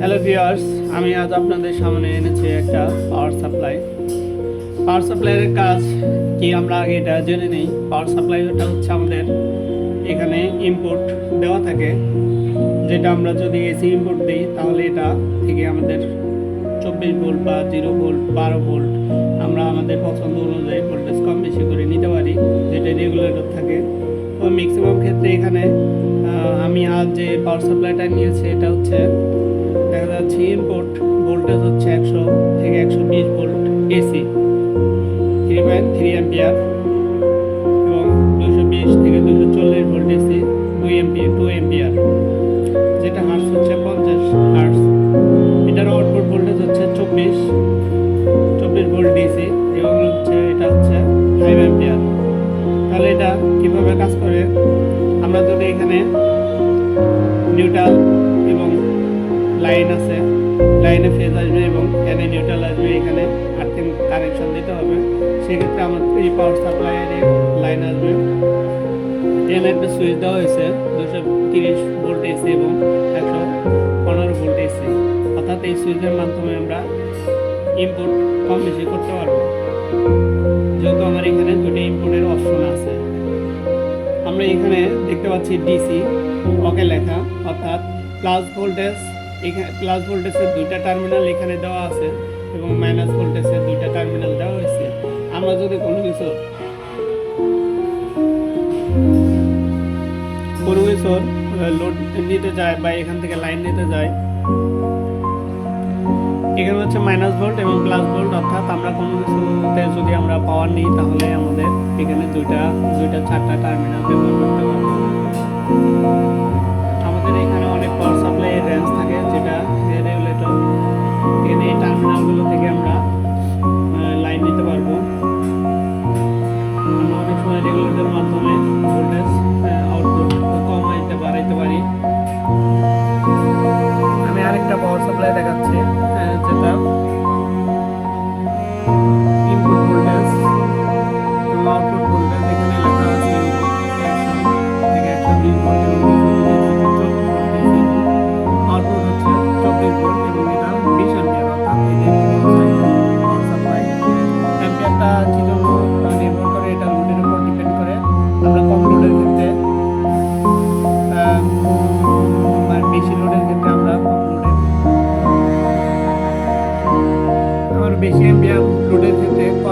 Hello viewers আমি আজ আপনাদের সামনে এনেছি একটা পাওয়ার সাপ্লাই পাওয়ার সাপ্লাইয়ের কাজ কি আমরা আগে এটা জেনে নিই। পাওয়ার সাপ্লাইটা হচ্ছে আমাদের এখানে ইনপুট দেওয়া থাকে। যেটা আমরা যদি এসি ইনপুট দিই, তাহলে এটা থেকে আমাদের চব্বিশ ভোল্ট বা জিরো ভোল্ট বারো ভোল্ট আমরা আমাদের পছন্দ অনুযায়ী ভোল্টেজ কম বেশি করে নিতে পারি, যেটা রেগুলেটর থাকে। তো ম্যাক্সিমাম ক্ষেত্রে এখানে আমি আজ যে পাওয়ার সাপ্লাইটা নিয়েছি, এটা হচ্ছে দেখা যাচ্ছে ইনপুট ভোল্টেজ হচ্ছে একশো থেকে একশো বিশ volt AC three point three ampere এবং দুশো বিশ থেকে দুশো চল্লিশ ভোল্ট এসি দুই এমপি টু এম্পিয়ার যেটা হার্স হচ্ছে পঞ্চাশ হার্স এটার আউটপুট ভোল্টেজ হচ্ছে চব্বিশ চব্বিশ ভোল্ট ডিসি লাইন আছে, লাইনে ফেজ আসবে এবং এনে নিউট্রাল আসবে, এখানে আর্থিং কানেকশন দিতে হবে। সেক্ষেত্রে আমার এই পাওয়ার সাপ্লাইয়ের লাইন আসবে। এখানে একটা সুইচ দেওয়া হয়েছে, দুশো তিরিশ ভোল্ট এসি এবং একশো পনেরো ভোল্ট এসি অর্থাৎ এই সুইচের মাধ্যমে আমরা ইম্পোর্ট কম বেশি করতে পারব। যেহেতু আমার এখানে দুটি ইনপুটের অপশন আছে। আমরা এখানে দেখতে পাচ্ছি ডিসি ওকে লেখা। অর্থাৎ প্লাস ভোল্টেজ এখানে প্লাস ভোল্টেজের দুইটা টার্মিনাল এখানে দেওয়া আছে এবং মাইনাস ভোল্টেজের দুইটা টার্মিনাল দেওয়া হয়েছে। আমরা যদি কোনো কিছু কোনো কিছুর লোড নিতে যায় বা এখান থেকে লাইন নিতে যায়, এখানে হচ্ছে মাইনাস ভোল্ট এবং প্লাস ভোল্ট অর্থাৎ আমরা কোনো কিছুতে যদি আমরা পাওয়ার নিই তাহলে আমাদের এখানে দুইটা দুইটা চারটা টার্মিনাল ব্যবহার করতে পারব।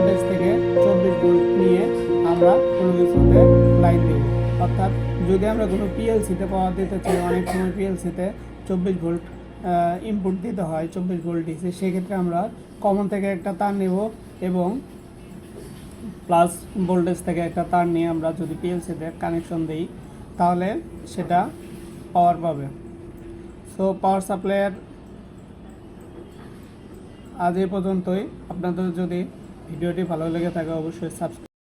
ভোল্টেজ থেকে চব্বিশ ভোল্ট নিয়ে আমরা কোনো কিছুতে লাইন দেব। অর্থাৎ যদি আমরা কোনো পিএলসিতে পাওয়ার দিতে চাই, অনেক সময় পিএলসিতে চব্বিশ ভোল্ট ইনপুট দিতে হয়, চব্বিশ ভোল্ট ডিসি সেক্ষেত্রে আমরা কমন থেকে একটা তার নেব এবং প্লাস ভোল্টেজ থেকে একটা তার নিয়ে আমরা যদি পিএলসিতে কানেকশন দিই, তাহলে সেটা পাওয়ার পাবে। সো পাওয়ার সাপ্লাইয়ের আজ এই পর্যন্তই। আপনাদের যদি ভিডিওটি ভালো লেগে থাকে অবশ্যই সাবস্ক্রাইব